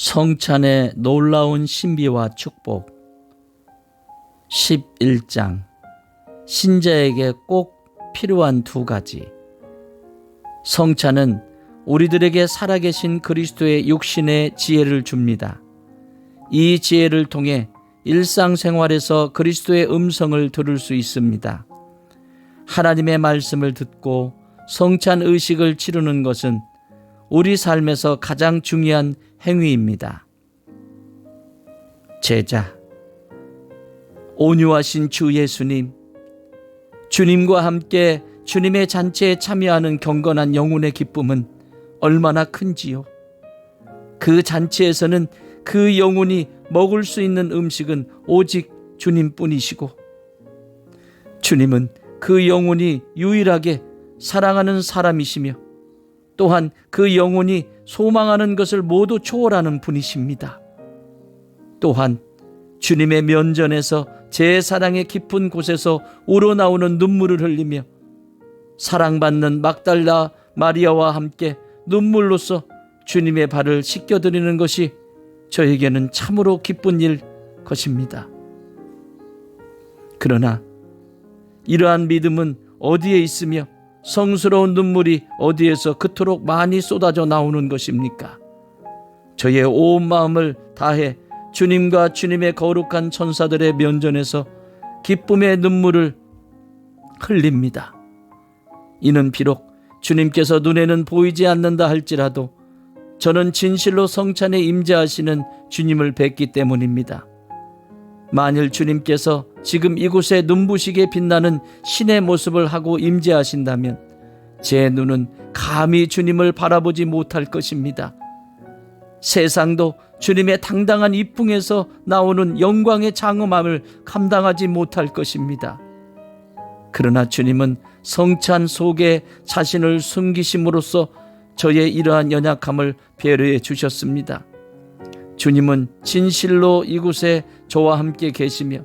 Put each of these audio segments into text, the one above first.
성찬의 놀라운 신비와 축복 11장 신자에게 꼭 필요한 두 가지 성찬은 우리들에게 살아계신 그리스도의 육신의 지혜를 줍니다. 이 지혜를 통해 일상생활에서 그리스도의 음성을 들을 수 있습니다. 하나님의 말씀을 듣고 성찬 의식을 치르는 것은 우리 삶에서 가장 중요한 행위입니다. 제자 온유하신 주 예수님 주님과 함께 주님의 잔치에 참여하는 경건한 영혼의 기쁨은 얼마나 큰지요. 그 잔치에서는 그 영혼이 먹을 수 있는 음식은 오직 주님뿐이시고 주님은 그 영혼이 유일하게 사랑하는 사람이시며 또한 그 영혼이 소망하는 것을 모두 초월하는 분이십니다. 또한 주님의 면전에서 제 사랑의 깊은 곳에서 우러나오는 눈물을 흘리며 사랑받는 막달라 마리아와 함께 눈물로써 주님의 발을 씻겨드리는 것이 저에게는 참으로 기쁜 일 것입니다. 그러나 이러한 믿음은 어디에 있으며 성스러운 눈물이 어디에서 그토록 많이 쏟아져 나오는 것입니까? 저의 온 마음을 다해 주님과 주님의 거룩한 천사들의 면전에서 기쁨의 눈물을 흘립니다. 이는 비록 주님께서 눈에는 보이지 않는다 할지라도 저는 진실로 성찬에 임재하시는 주님을 뵙기 때문입니다. 만일 주님께서 지금 이곳에 눈부시게 빛나는 신의 모습을 하고 임재하신다면 제 눈은 감히 주님을 바라보지 못할 것입니다. 세상도 주님의 당당한 이풍에서 나오는 영광의 장엄함을 감당하지 못할 것입니다. 그러나 주님은 성찬 속에 자신을 숨기심으로써 저의 이러한 연약함을 배려해 주셨습니다. 주님은 진실로 이곳에 저와 함께 계시며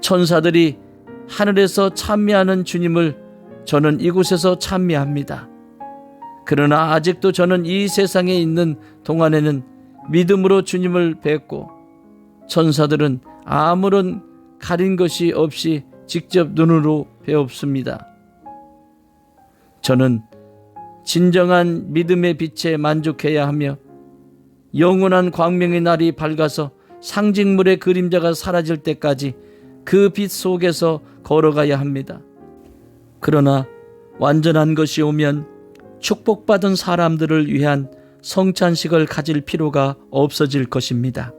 천사들이 하늘에서 찬미하는 주님을 저는 이곳에서 찬미합니다. 그러나 아직도 저는 이 세상에 있는 동안에는 믿음으로 주님을 뵙고 천사들은 아무런 가린 것이 없이 직접 눈으로 배웁습니다. 저는 진정한 믿음의 빛에 만족해야 하며 영원한 광명의 날이 밝아서 상징물의 그림자가 사라질 때까지 그 빛 속에서 걸어가야 합니다. 그러나 완전한 것이 오면 축복받은 사람들을 위한 성찬식을 가질 필요가 없어질 것입니다.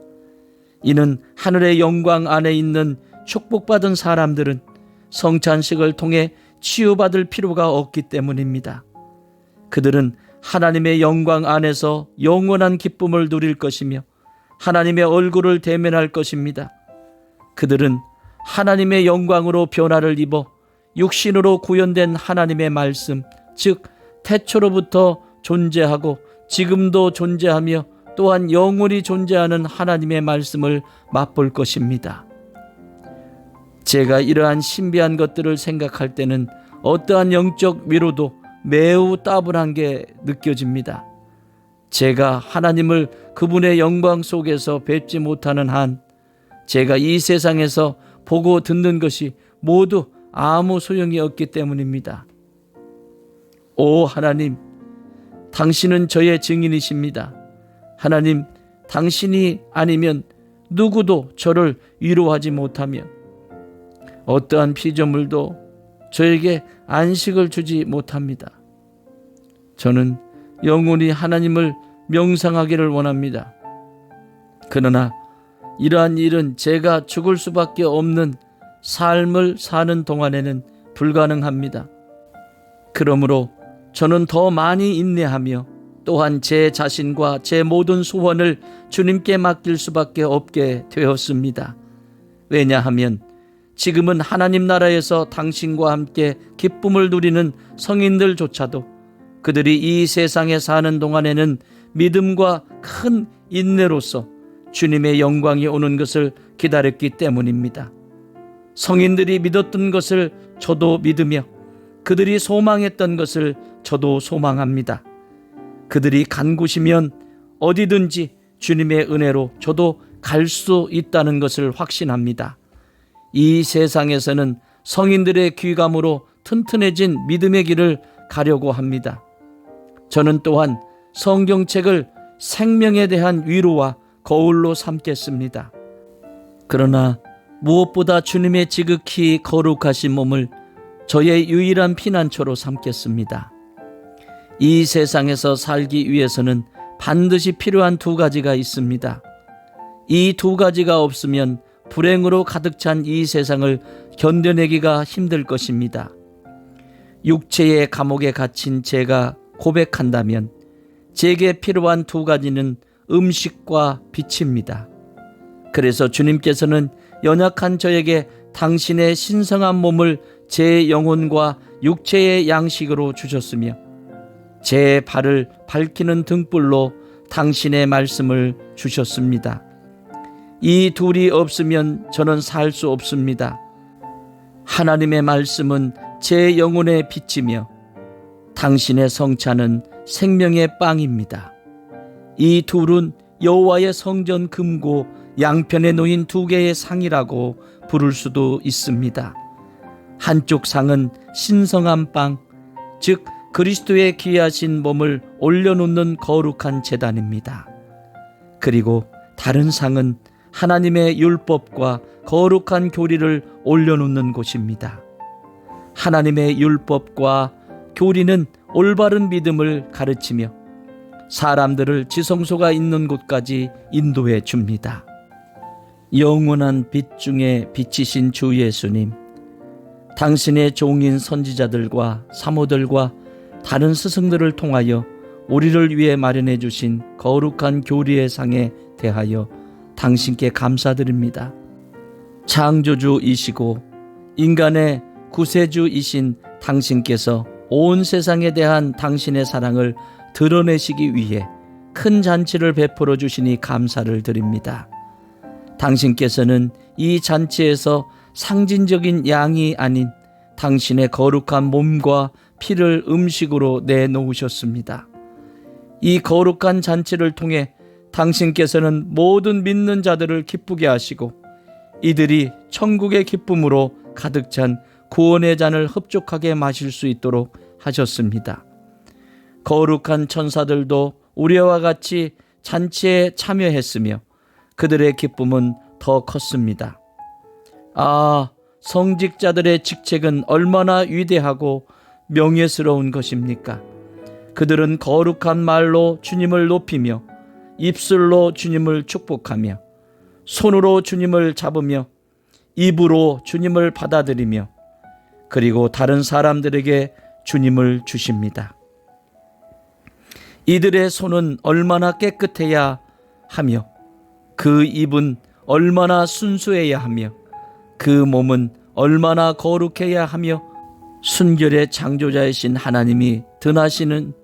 이는 하늘의 영광 안에 있는 축복받은 사람들은 성찬식을 통해 치유받을 필요가 없기 때문입니다. 그들은 하나님의 영광 안에서 영원한 기쁨을 누릴 것이며 하나님의 얼굴을 대면할 것입니다. 그들은 하나님의 영광으로 변화를 입어 육신으로 구현된 하나님의 말씀, 즉 태초로부터 존재하고 지금도 존재하며 또한 영원히 존재하는 하나님의 말씀을 맛볼 것입니다. 제가 이러한 신비한 것들을 생각할 때는 어떠한 영적 위로도 매우 따분한 게 느껴집니다. 제가 하나님을 그분의 영광 속에서 뵙지 못하는 한 제가 이 세상에서 보고 듣는 것이 모두 아무 소용이 없기 때문입니다. 오 하나님, 당신은 저의 증인이십니다. 하나님, 당신이 아니면 누구도 저를 위로하지 못하며 어떠한 피조물도 저에게 안식을 주지 못합니다. 저는 영원히 하나님을 명상하기를 원합니다. 그러나 이러한 일은 제가 죽을 수밖에 없는 삶을 사는 동안에는 불가능합니다. 그러므로 저는 더 많이 인내하며 또한 제 자신과 제 모든 소원을 주님께 맡길 수밖에 없게 되었습니다. 왜냐하면 지금은 하나님 나라에서 당신과 함께 기쁨을 누리는 성인들조차도 그들이 이 세상에 사는 동안에는 믿음과 큰 인내로서 주님의 영광이 오는 것을 기다렸기 때문입니다. 성인들이 믿었던 것을 저도 믿으며 그들이 소망했던 것을 저도 소망합니다. 그들이 간 곳이면 어디든지 주님의 은혜로 저도 갈 수 있다는 것을 확신합니다. 이 세상에서는 성인들의 귀감으로 튼튼해진 믿음의 길을 가려고 합니다. 저는 또한 성경책을 생명에 대한 위로와 거울로 삼겠습니다. 그러나 무엇보다 주님의 지극히 거룩하신 몸을 저의 유일한 피난처로 삼겠습니다. 이 세상에서 살기 위해서는 반드시 필요한 두 가지가 있습니다. 이 두 가지가 없으면 불행으로 가득 찬 이 세상을 견뎌내기가 힘들 것입니다. 육체의 감옥에 갇힌 제가 고백한다면 제게 필요한 두 가지는 음식과 빛입니다. 그래서 주님께서는 연약한 저에게 당신의 신성한 몸을 제 영혼과 육체의 양식으로 주셨으며 제 발을 밝히는 등불로 당신의 말씀을 주셨습니다. 이 둘이 없으면 저는 살 수 없습니다. 하나님의 말씀은 제 영혼의 빛이며 당신의 성찬은 생명의 빵입니다. 이 둘은 여호와의 성전 금고 양편에 놓인 두 개의 상이라고 부를 수도 있습니다. 한쪽 상은 신성한 빵, 즉 그리스도의 귀하신 몸을 올려놓는 거룩한 재단입니다. 그리고 다른 상은 하나님의 율법과 거룩한 교리를 올려놓는 곳입니다. 하나님의 율법과 교리는 올바른 믿음을 가르치며 사람들을 지성소가 있는 곳까지 인도해 줍니다. 영원한 빛 중에 빛이신 주 예수님, 당신의 종인 선지자들과 사모들과 다른 스승들을 통하여 우리를 위해 마련해 주신 거룩한 교리의 상에 대하여 당신께 감사드립니다. 창조주이시고 인간의 구세주이신 당신께서 온 세상에 대한 당신의 사랑을 드러내시기 위해 큰 잔치를 베풀어 주시니 감사를 드립니다. 당신께서는 이 잔치에서 상징적인 양이 아닌 당신의 거룩한 몸과 피를 음식으로 내놓으셨습니다. 이 거룩한 잔치를 통해 당신께서는 모든 믿는 자들을 기쁘게 하시고 이들이 천국의 기쁨으로 가득 찬 구원의 잔을 흡족하게 마실 수 있도록 하셨습니다. 거룩한 천사들도 우리와 같이 잔치에 참여했으며 그들의 기쁨은 더 컸습니다. 아, 성직자들의 직책은 얼마나 위대하고 명예스러운 것입니까? 그들은 거룩한 말로 주님을 높이며 입술로 주님을 축복하며 손으로 주님을 잡으며 입으로 주님을 받아들이며 그리고 다른 사람들에게 주님을 주십니다. 이들의 손은 얼마나 깨끗해야 하며 그 입은 얼마나 순수해야 하며 그 몸은 얼마나 거룩해야 하며 순결의 창조자이신 하나님이 드나시는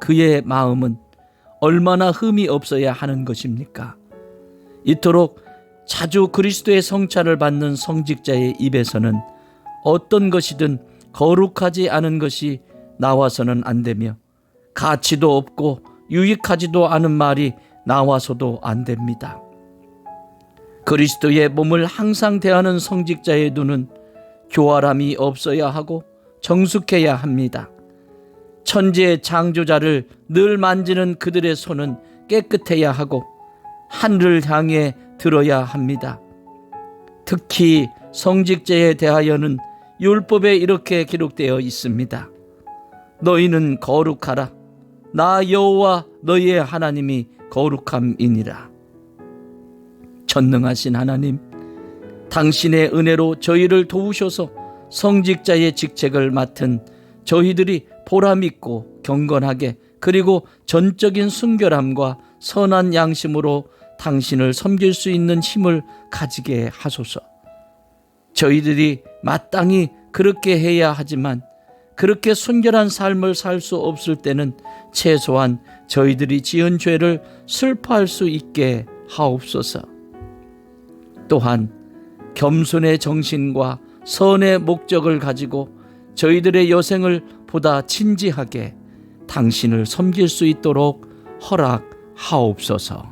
그의 마음은 얼마나 흠이 없어야 하는 것입니까? 이토록 자주 그리스도의 성찬을 받는 성직자의 입에서는 어떤 것이든 거룩하지 않은 것이 나와서는 안 되며 가치도 없고 유익하지도 않은 말이 나와서도 안 됩니다. 그리스도의 몸을 항상 대하는 성직자의 눈은 교활함이 없어야 하고 정숙해야 합니다. 천지의 창조자를 늘 만지는 그들의 손은 깨끗해야 하고 하늘을 향해 들어야 합니다. 특히 성직자에 대하여는 율법에 이렇게 기록되어 있습니다. 너희는 거룩하라. 나 여호와 너희의 하나님이 거룩함이니라. 전능하신 하나님, 당신의 은혜로 저희를 도우셔서 성직자의 직책을 맡은 저희들이 보람있고 경건하게 그리고 전적인 순결함과 선한 양심으로 당신을 섬길 수 있는 힘을 가지게 하소서. 저희들이 마땅히 그렇게 해야 하지만 그렇게 순결한 삶을 살 수 없을 때는 최소한 저희들이 지은 죄를 슬퍼할 수 있게 하옵소서. 또한 겸손의 정신과 선의 목적을 가지고 저희들의 여생을 보다 진지하게 당신을 섬길 수 있도록 허락하옵소서.